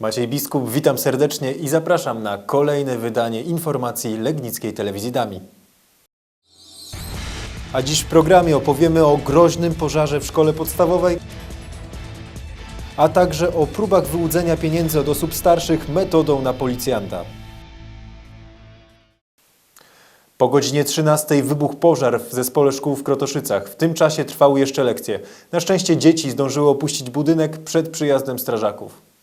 Maciej Biskup, witam serdecznie i zapraszam na kolejne wydanie informacji Legnickiej Telewizji Dami. A dziś w programie opowiemy o groźnym pożarze w szkole podstawowej, a także o próbach wyłudzenia pieniędzy od osób starszych metodą na policjanta. Po godzinie 13 wybuchł pożar w zespole szkół w Krotoszycach. W tym czasie trwały jeszcze lekcje. Na szczęście dzieci zdążyły opuścić budynek przed przyjazdem strażaków.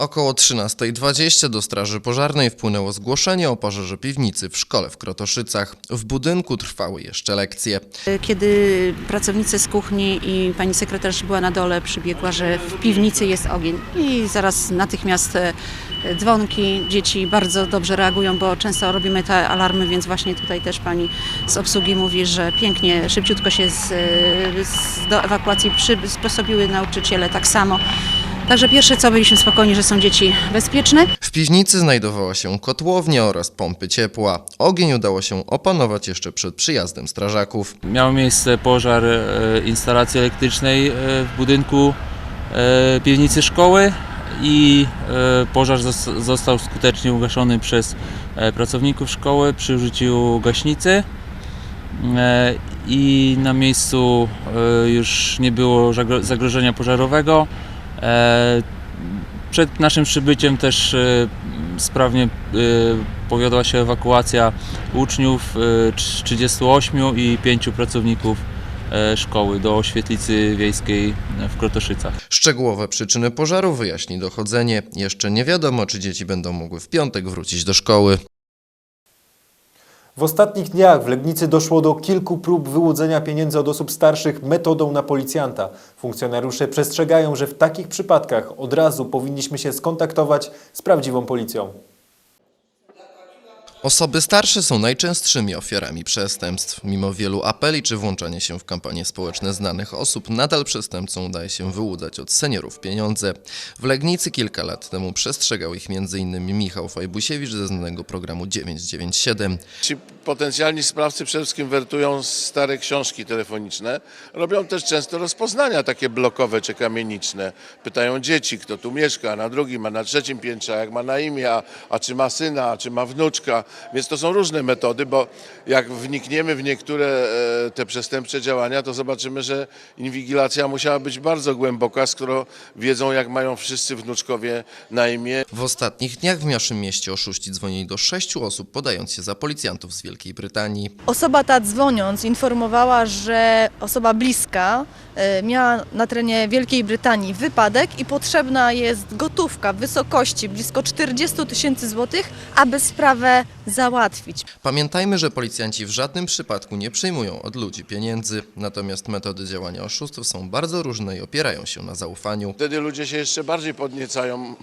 Około 13.20 do Straży Pożarnej wpłynęło zgłoszenie o pożarze piwnicy w szkole w Krotoszycach. W budynku trwały jeszcze lekcje. Kiedy pracownicy z kuchni i pani sekretarz była na dole, przybiegła, że w piwnicy jest ogień. I zaraz natychmiast e, dzwonki, dzieci bardzo dobrze reagują, bo często robimy te alarmy, więc właśnie tutaj też pani z obsługi mówi, że pięknie, szybciutko się z, e, z, do ewakuacji przysposobiły nauczyciele tak samo. Także pierwsze co, byliśmy spokojni, że są dzieci bezpieczne. W piwnicy znajdowała się kotłownia oraz pompy ciepła. Ogień udało się opanować jeszcze przed przyjazdem strażaków. Miał miejsce pożar e, instalacji elektrycznej e, w budynku e, piwnicy szkoły i pożar zos- został skutecznie ugaszony przez pracowników szkoły przy użyciu gaśnicy i na miejscu już nie było zagrożenia pożarowego. E, Przed naszym przybyciem też e, sprawnie e, powiodła się ewakuacja uczniów, e, 38 i 5 pracowników szkoły do oświetlicy wiejskiej w Krotoszycach. Szczegółowe przyczyny pożaru wyjaśni dochodzenie. Jeszcze nie wiadomo, czy dzieci będą mogły w piątek wrócić do szkoły. W ostatnich dniach w Legnicy doszło do kilku prób wyłudzenia pieniędzy od osób starszych metodą na policjanta. Funkcjonariusze przestrzegają, że w takich przypadkach od razu powinniśmy się skontaktować z prawdziwą policją. Osoby starsze są najczęstszymi ofiarami przestępstw. Mimo wielu apeli czy włączania się w kampanie społeczne znanych osób, nadal przestępcom udaje się wyłudzać od seniorów pieniądze. W Legnicy kilka lat temu przestrzegał ich m.in. Michał Fajbusiewicz ze znanego programu 997. Ci potencjalni sprawcy przede wszystkim wertują stare książki telefoniczne. Robią też często rozpoznania takie blokowe czy kamieniczne. Pytają dzieci, kto tu mieszka, na drugim, a na trzecim piętrze, jak ma na imię, a, a czy ma syna, a czy ma wnuczka. Więc to są różne metody, bo jak wnikniemy w niektóre e, te przestępcze działania, to zobaczymy, że inwigilacja musiała być bardzo głęboka, skoro wiedzą, jak mają wszyscy wnuczkowie na imię. W ostatnich dniach w naszym mieście oszuści dzwonili do sześciu osób, podając się za policjantów z Wielkiej Brytanii. Osoba ta dzwoniąc informowała, że osoba bliska e, miała na terenie Wielkiej Brytanii wypadek i potrzebna jest gotówka w wysokości blisko 40 tysięcy złotych, aby sprawę załatwić. Pamiętajmy, że policjanci w żadnym przypadku nie przyjmują od ludzi pieniędzy, natomiast metody działania oszustów są bardzo różne i opierają się na zaufaniu. Wtedy ludzie się jeszcze bardziej podniecają,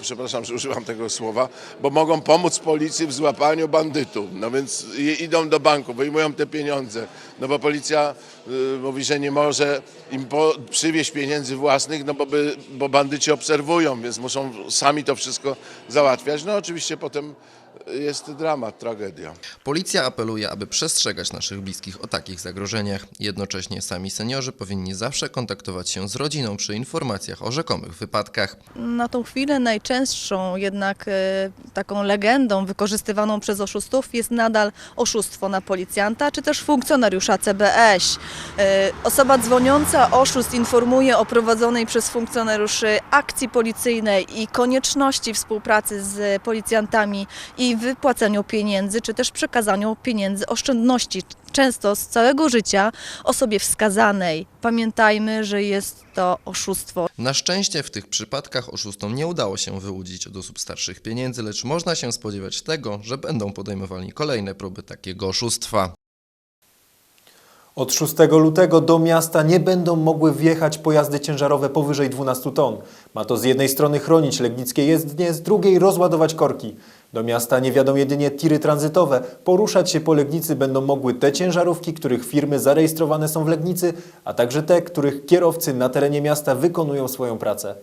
przepraszam, że używam tego słowa, bo mogą pomóc policji w złapaniu bandytów. No więc idą do banku, wyjmują te pieniądze. No bo policja y, mówi, że nie może im po, przywieźć pieniędzy własnych, no bo, by, bo bandyci obserwują, więc muszą sami to wszystko załatwiać. No oczywiście potem jest dramat, tragedia. Policja apeluje, aby przestrzegać naszych bliskich o takich zagrożeniach. Jednocześnie sami seniorzy powinni zawsze kontaktować się z rodziną przy informacjach o rzekomych wypadkach. Na tą chwilę najczęstszą jednak e, taką legendą wykorzystywaną przez oszustów jest nadal oszustwo na policjanta czy też funkcjonariusza CBŚ. E, Osoba dzwoniąca oszust informuje o prowadzonej przez funkcjonariuszy akcji policyjnej i konieczności współpracy z policjantami i wypłaceniu pieniędzy czy też przekazaniu pieniędzy oszczędności często z całego życia osobie wskazanej. Pamiętajmy, że jest to oszustwo. Na szczęście w tych przypadkach oszustom nie udało się wyłudzić od osób starszych pieniędzy, lecz można się spodziewać tego, że będą podejmowali kolejne próby takiego oszustwa. Od 6 lutego do miasta nie będą mogły wjechać pojazdy ciężarowe powyżej 12 ton. Ma to z jednej strony chronić legnickie jezdnie, z drugiej rozładować korki. Do miasta nie wiadą jedynie tiry tranzytowe. Poruszać się po Legnicy będą mogły te ciężarówki, których firmy zarejestrowane są w Legnicy, a także te, których kierowcy na terenie miasta wykonują swoją pracę.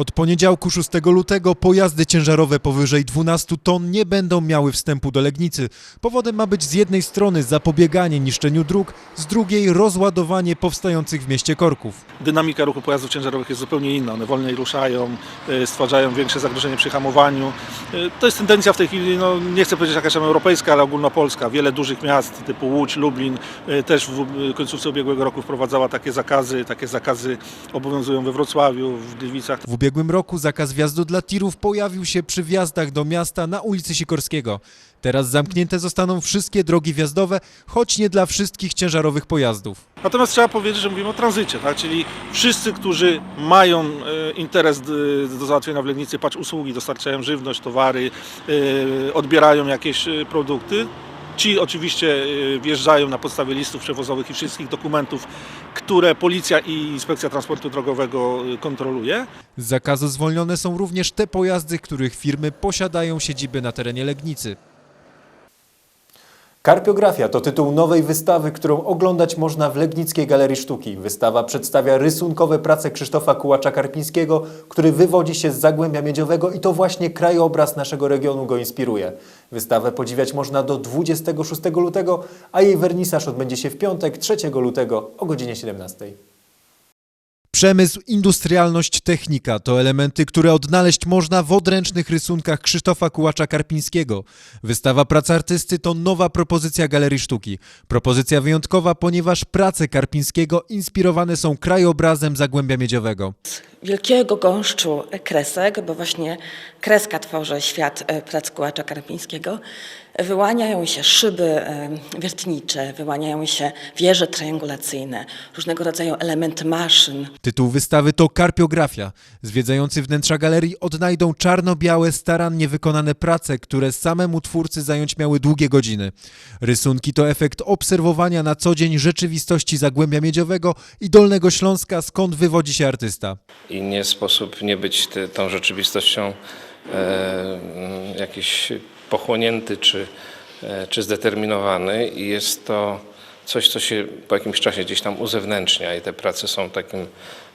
Od poniedziałku 6 lutego pojazdy ciężarowe powyżej 12 ton nie będą miały wstępu do Legnicy. Powodem ma być z jednej strony zapobieganie niszczeniu dróg, z drugiej rozładowanie powstających w mieście korków. dynamika ruchu pojazdów ciężarowych jest zupełnie inna. One wolniej ruszają, y, stwarzają większe zagrożenie przy hamowaniu. Y, To jest tendencja w tej chwili, no, nie chcę powiedzieć jakaś europejska, ale ogólnopolska. Wiele dużych miast typu Łódź, Lublin y, też w końcówce ubiegłego roku wprowadzała takie zakazy. Takie zakazy obowiązują we Wrocławiu, w Gliwicach. W ubiegłym roku zakaz wjazdu dla tirów pojawił się przy wjazdach do miasta na ulicy Sikorskiego. Teraz zamknięte zostaną wszystkie drogi wjazdowe, choć nie dla wszystkich ciężarowych pojazdów. Natomiast trzeba powiedzieć, że mówimy o tranzycie, tak? czyli wszyscy, którzy mają e, interes d- do załatwienia w Legnicy, patrz usługi, dostarczają żywność, towary, e, odbierają jakieś e, produkty, ci oczywiście e, wjeżdżają na podstawie listów przewozowych i wszystkich dokumentów, które Policja i Inspekcja Transportu Drogowego e, kontroluje. Z zakazu zwolnione są również te pojazdy, których firmy posiadają siedziby na terenie Legnicy. Karpiografia to tytuł nowej wystawy, którą oglądać można w Legnickiej Galerii Sztuki. Wystawa przedstawia rysunkowe prace Krzysztofa Kułacza-Karpińskiego, który wywodzi się z Zagłębia Miedziowego i to właśnie krajobraz naszego regionu go inspiruje. Wystawę podziwiać można do 26 lutego, a jej wernisaż odbędzie się w piątek 3 lutego o godzinie 17. Przemysł, industrialność, technika to elementy, które odnaleźć można w odręcznych rysunkach Krzysztofa Kułacza-Karpińskiego. Wystawa prac artysty to nowa propozycja Galerii Sztuki. Propozycja wyjątkowa, ponieważ prace Karpińskiego inspirowane są krajobrazem Zagłębia Miedziowego. Wielkiego gąszczu kresek, bo właśnie kreska tworzy świat e, prac Kułacza Karpińskiego, wyłaniają się szyby e, wiertnicze, wyłaniają się wieże triangulacyjne, różnego rodzaju elementy maszyn. Tytuł wystawy to Karpiografia. Zwiedzający wnętrza galerii odnajdą czarno-białe, starannie wykonane prace, które samemu twórcy zająć miały długie godziny. Rysunki to efekt obserwowania na co dzień rzeczywistości Zagłębia Miedziowego i Dolnego Śląska, skąd wywodzi się artysta. I nie sposób nie być ty, tą rzeczywistością e, jakiś pochłonięty czy, e, czy zdeterminowany i jest to coś, co się po jakimś czasie gdzieś tam uzewnętrznia i te prace są takim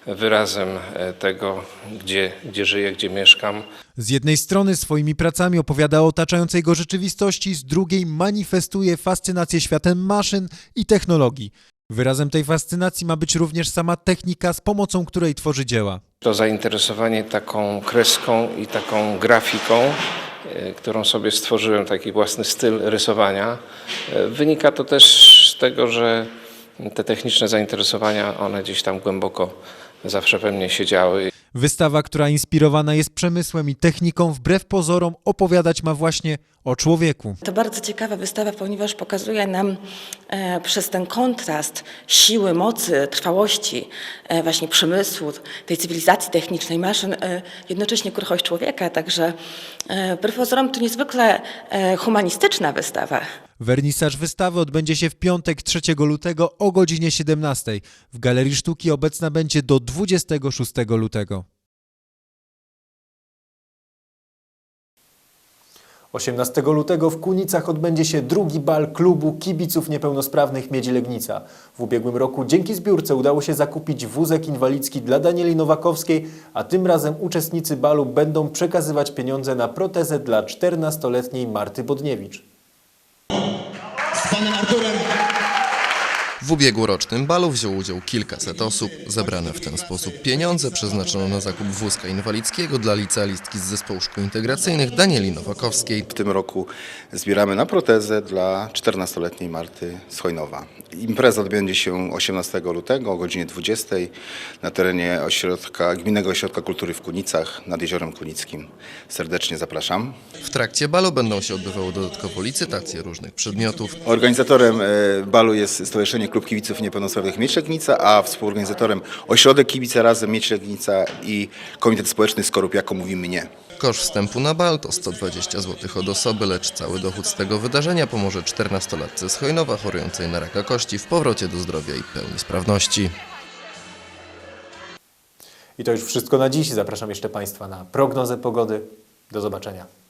wyrazem e, tego, gdzie, gdzie żyję, gdzie mieszkam. Z jednej strony swoimi pracami opowiada o otaczającej go rzeczywistości, z drugiej manifestuje fascynację światem maszyn i technologii. Wyrazem tej fascynacji ma być również sama technika, z pomocą której tworzy dzieła. To zainteresowanie taką kreską i taką grafiką, e, którą sobie stworzyłem, taki własny styl rysowania, e, wynika to też z tego, że te techniczne zainteresowania, one gdzieś tam głęboko zawsze we mnie siedziały. Wystawa, która inspirowana jest przemysłem i techniką, wbrew pozorom opowiadać ma właśnie o człowieku. To bardzo ciekawa wystawa, ponieważ pokazuje nam e, przez ten kontrast siły, mocy, trwałości e, właśnie przemysłu, tej cywilizacji technicznej maszyn, e, jednocześnie kruchość człowieka, także e, wbrew pozorom to niezwykle e, humanistyczna wystawa. Wernisaż wystawy odbędzie się w piątek 3 lutego o godzinie 17. W Galerii Sztuki obecna będzie do 26 lutego. 18 lutego w Kunicach odbędzie się drugi bal klubu kibiców niepełnosprawnych Miedzi Legnica. W ubiegłym roku dzięki zbiórce udało się zakupić wózek inwalidzki dla Danieli Nowakowskiej, a tym razem uczestnicy balu będą przekazywać pieniądze na protezę dla 14-letniej Marty Bodniewicz. z panem Arturem W ubiegłorocznym balu wziął udział kilkaset osób. Zebrane w ten sposób pieniądze przeznaczono na zakup wózka inwalidzkiego dla licealistki z zespołu szkół integracyjnych Danieli Nowakowskiej. W tym roku zbieramy na protezę dla 14-letniej Marty Schojnowa. Impreza odbędzie się 18 lutego o godzinie 20 na terenie ośrodka, Gminnego Ośrodka Kultury w Kunicach nad Jeziorem Kunickim. Serdecznie zapraszam. W trakcie balu będą się odbywały dodatkowo licytacje różnych przedmiotów. Organizatorem e, balu jest Stowarzyszenie Klub Kibiców Niepełnosprawnych Miedź Legnica, a współorganizatorem Ośrodek Kibice Razem Miedź Legnica i Komitet Społeczny Skorup Jako Mówimy Nie. Koszt wstępu na bal to 120 zł od osoby, lecz cały dochód z tego wydarzenia pomoże 14-latce z Chojnowa chorującej na raka kości w powrocie do zdrowia i pełni sprawności. I to już wszystko na dziś. Zapraszam jeszcze Państwa na prognozę pogody. Do zobaczenia.